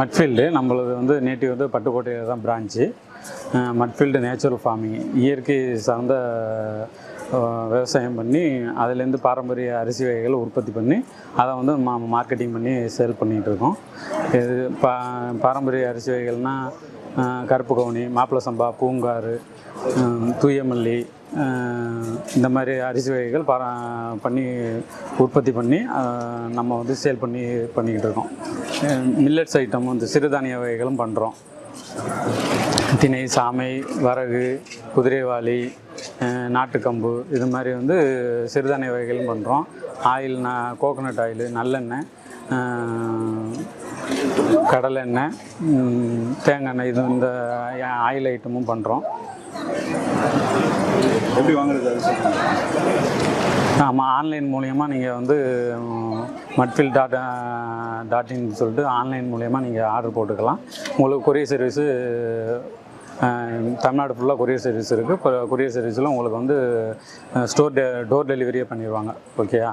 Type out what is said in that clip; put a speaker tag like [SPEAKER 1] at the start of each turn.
[SPEAKER 1] மட்ஃபீல்டு நம்மளது வந்து நேட்டிவ் வந்து பட்டுக்கோட்டையில் தான் பிரான்ச்சு மட்ஃபீல்டு நேச்சுரல் ஃபார்மிங் இயற்கை சார்ந்த விவசாயம் பண்ணி அதுலேருந்து பாரம்பரிய அரிசி வகைகள் உற்பத்தி பண்ணி அதை வந்து மா மார்க்கெட்டிங் பண்ணி சேல் பண்ணிகிட்டு இருக்கோம். இது பா பாரம்பரிய அரிசி வகைகள்னால் கருப்பு கவுனி மாப்பிள சம்பா பூங்காறு தூயமல்லி இந்த மாதிரி அரிசி வகைகள் பாரா பண்ணி உற்பத்தி பண்ணி நம்ம வந்து சேல் பண்ணி பண்ணிக்கிட்டு இருக்கோம். மில்லட்ஸ் ஐட்டம் வந்து சிறுதானிய வகைகளும் பண்ணுறோம் திணை சாமை வரகு குதிரைவாளி நாட்டுக்கம்பு இது மாதிரி வந்து சிறுதானிய வகைகளும் பண்ணுறோம் ஆயில் ந கோகோனட் ஆயில் நல்லெண்ணெய் கடலெண்ணெய் தேங்காய் எண்ணெய் இது இந்த ஆயில் ஐட்டமும் பண்ணுறோம்
[SPEAKER 2] எப்படி வாங்குறது அது
[SPEAKER 1] ஆமாம் ஆன்லைன் மூலயமா நீங்கள் வந்து மட்ஃபில் டாட் டாட் இன் சொல்லிட்டு ஆன்லைன் மூலயமா நீங்கள் ஆர்டர் போட்டுக்கலாம். உங்களுக்கு கொரியர் சர்வீஸு தமிழ்நாடு ஃபுல்லாக கொரியர் சர்வீஸ் இருக்குது கொரியர் சர்வீஸில் உங்களுக்கு வந்து ஸ்டோர் டோர் டெலிவரியே பண்ணிடுவாங்க ஓகேயா